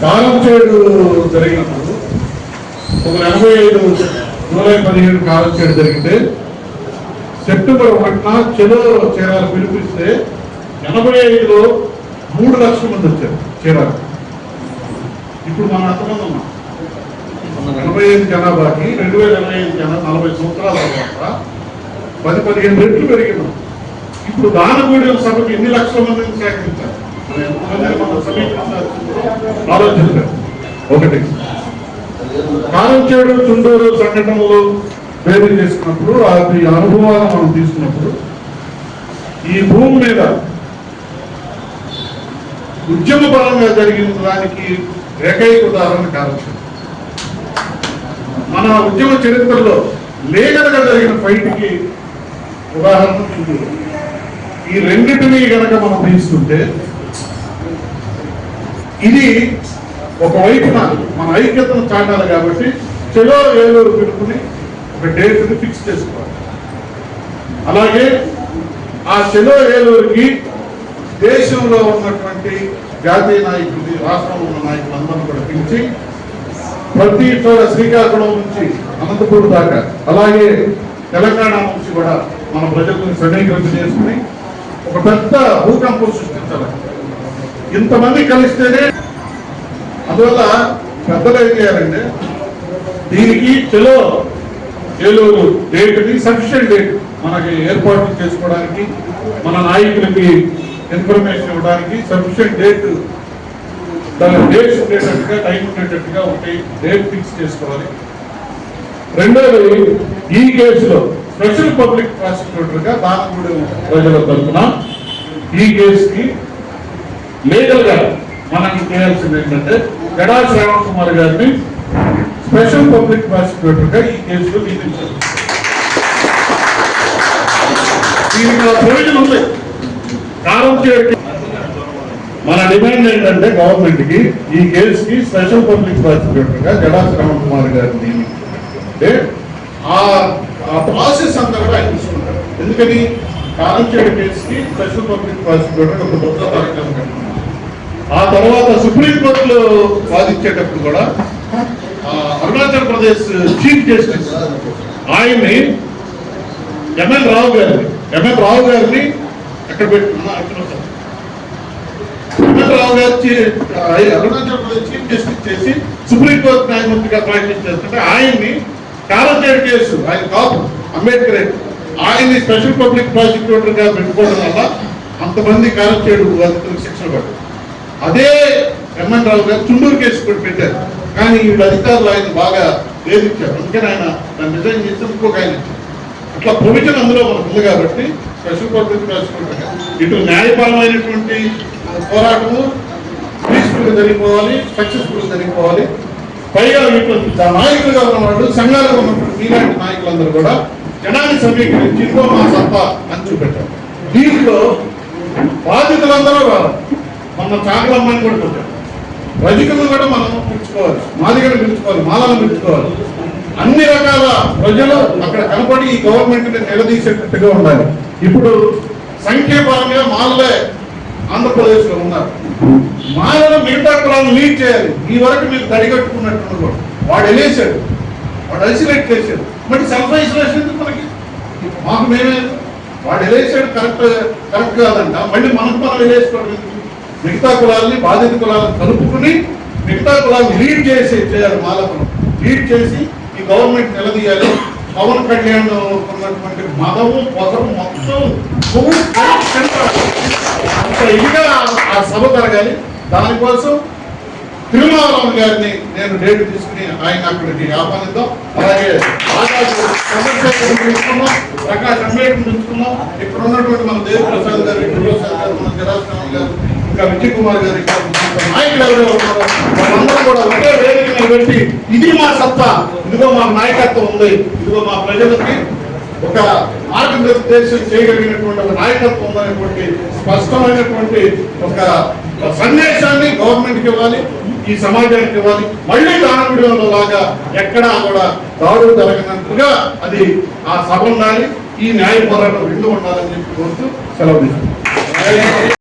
కాలం చేడు జరిగినప్పుడు ఒక ఎనభై ఐదు జూలై పదిహేడు కాలం చేడు జరిగితే సెప్టెంబర్ ఒకటిన చెలో చీరాలు పిలిపిస్తే ఎనభై ఐదులో మూడు లక్షల మంది వచ్చారు చీరాలు ఇప్పుడు మనం ఎంతమంది ఉన్నాం? ఎనభై ఐదు జనాభాకి రెండు వేల ఎనభై ఐదు జనా నలభై సంవత్సరాల తర్వాత పది పదిహేను రెట్లు పెరిగినాం ఇప్పుడు దానగూడెం సభకి ఎన్ని లక్షల మందిని సేకరించారు? ఆలోచించారు ఒకటి కాలంచేడు చుండూరు సంఘటనలు వేరు చేసుకున్నప్పుడు అది అనుభవాలను మనం తీసుకున్నప్పుడు ఈ భూమి మీద ఉద్యమ పరంగా జరిగిన దానికి ఏకైక ఉదాహరణ కారంచేడు మన ఉద్యమ చరిత్రలో లీగల్ జరిగిన ఫైట్కి ఉదాహరణ చుండూరు. ఈ రెండింటినీ కనుక మనం తీసుకుంటే ఇది ఒకవైపున మన ఐక్యతను చాటాలి కాబట్టి చెలో ఏలూరు పెట్టుకుని ఒక డేట్ ఫిక్స్ చేసుకోవాలి. అలాగే ఆ చెలో ఏలూరుకి దేశంలో ఉన్నటువంటి జాతీయ నాయకులు రాష్ట్రంలో ఉన్న నాయకులందరూ కూడా పిలిచి ప్రతి చోట శ్రీకాకుళం నుంచి అనంతపూర్ దాకా అలాగే తెలంగాణ నుంచి కూడా మన ప్రజలను సమీకరణ చేసుకుని ఒక పెద్ద భూకంపం సృష్టించాలి. ఇంతమంది కలిస్తేనే అందువల్ల పెద్దలు ఏం చేయాలంటే దీనికి చెలో ఏలూరు డేట్ని సఫిషియెంట్ డేట్ మనకి ఏర్పాట్లు చేసుకోవడానికి మన నాయకులకి ఇన్ఫర్మేషన్ ఇవ్వడానికి సఫిషియెంట్ డేట్ దాని డేట్స్ ఉండేటట్టుగా టైం ఉండేటట్టుగా ఒకటి డేట్ ఫిక్స్ చేసుకోవాలి. రెండోది ఈ కేసులో స్పెషల్ పబ్లిక్ ప్రాసిక్యూటర్గా దానగూడెం ప్రజల తరఫున ఈ కేసుకి లీగల్గా మనం చేయాల్సింది ఏంటంటే గడా శ్రావణ్ కుమార్ గారిని స్పెషల్ పబ్లిక్ ప్రాసిక్యూటర్గా ఈ కేసులో నియమించారు. దీనికి ప్రయోజనం ఉంది. కారం చేయడం మన డిమాండ్ ఏంటంటే గవర్నమెంట్కి ఈ కేసుకి స్పెషల్ పబ్లిక్ ప్రాసిక్యూటర్గా జడా శ్రవణ్ కుమార్ గారిని అంటే ఆ ప్రాసెస్ అంతా కూడా ఆయన ఎందుకని? కారం చేయడం కేసుకి స్పెషల్ పబ్లిక్ ప్రాసిక్యూటర్ ఒక కొత్త కార్యక్రమం తర్వాత సుప్రీంకోర్టులో వాదించేటప్పుడు కూడా అరుణాచల్ ప్రదేశ్ చీఫ్ జస్టిస్ ఆయన్ని ఎంఎల్ రావు గారిని ఎంఎల్ రావు గారిని ఎక్కడ పెట్టుకున్నా ML Rao garu Arunachal Pradesh chief justice చేసి సుప్రీంకోర్టు న్యాయమూర్తిగా ప్రాక్టీస్ చేస్తుంటే ఆయన్ని కాలచేడు కేసు ఆయన కాపు అంబేద్కర్ ఆయన్ని స్పెషల్ పబ్లిక్ ప్రాసిక్యూటర్గా పెట్టుకోవడం వల్ల అంతమంది కాలచేడు బాధితులకు శిక్షణ పడ్డారు. అదే ఎంఎన్ రావు గారు చుండూరు కేసు కూడా పెట్టారు. కానీ వీళ్ళు అధికారులు ఆయన బాగా వేధించారు. అందుకని ఆయన దాన్ని నిజం చేస్తే ఇంకొక ఆయన అట్లా ప్రొవిజన్ అందులో మనకు ఉంది కాబట్టి స్పెషల్ కోర్టు ప్రాసిక్యూటర్ ఇటు న్యాయపరమైనటువంటి పోరాటము పీస్ఫుల్గా జరిగిపోవాలి సక్సెస్ఫుల్గా జరిగిపోవాలి. పైగా వీటిలో నాయకులుగా ఉన్నవాళ్ళు సంఘాలుగా ఉన్నటువంటి మీలాంటి నాయకులందరూ కూడా జనాన్ని సమీకరించి ఇంకో మా సత్తా మన చాకలమ్మని కూడా పెట్టారు రజకులను కూడా మనం పిలుచుకోవాలి. మాదిగలు పిలుచుకోవాలి. మాలను పిలుచుకోవాలి. అన్ని రకాల ప్రజలు అక్కడ కనపడి ఈ గవర్నమెంట్ని నిలదీసేటట్టుగా ఉండాలి. ఇప్పుడు సంఖ్యాపరంగా మాలలే ఆంధ్రప్రదేశ్లో ఉన్నారు. మాలను మిగతా కులాలను లీడ్ చేయాలి. ఈ వరకు మీరు తడిగట్టుకున్నట్టు కూడా. వాడు వెళ్ళేశాడు వాడు ఐసోలేట్ చేశాడు. మరి సెల్ఫ్ ఐసోలేషన్ ఎందుకు మనకి? మాకు మేమే. వాడు వెళ్ళేసాడు కరెక్ట్ కరెక్ట్ కాదంట. మళ్ళీ మనకు మనం వెళ్ళేసుకోవడం ఎందుకు? మిగతా కులాలని బాధిత కులాలను కలుపుకుని మిగతా కులాలను లీడ్ చేసి చేయాలి మాలకులు. లీడ్ చేసి ఈ గవర్నమెంట్ నిలదీయాలి. పవన్ కళ్యాణ్ ఉన్నటువంటి మదము పొదము మొత్తం అంత ఇదిగా ఆ సభ జరగాలి. దానికోసం తిరుమలరావు గారిని నేను డేట్ తీసుకుని ఆయన అక్కడికి ఆహ్వానిద్దాం. అలాగే ఆకాశ్ చంద్రశేఖర్ ప్రకాష్ అంబేద్కర్ తీసుకున్నాం ఇక్కడ ఉన్నటువంటి మన దేవి ప్రసాద్ గారు ప్రసాద్ గారు మన జరాస్వామి గారు ఇంకా విజయ్ కుమార్ గారు నాయకులు ఎవరెవరు వాళ్ళందరూ కూడా ఒకే వేదిక మీద పెట్టి ఇది మా సత్తా ఇదిగో మా నాయకత్వం ఉంది ఇదిగో మా ప్రజలకి ఒక మార్గనిర్దేశం చేయగలిగినటువంటి ఒక నాయకత్వం ఉందనేటువంటి స్పష్టమైనటువంటి ఒక సందేశాన్ని గవర్నమెంట్కి ఇవ్వాలి ఈ సమాజానికి ఇవ్వాలి. మళ్ళీ దానవీడియోలో లాగా ఎక్కడా కూడా దాడులు జరగనట్టుగా అది ఆ సభ ఉండాలి. ఈ న్యాయ పోరాటం రెండు ఉండాలని చెప్పి కోరుతూ సెలవు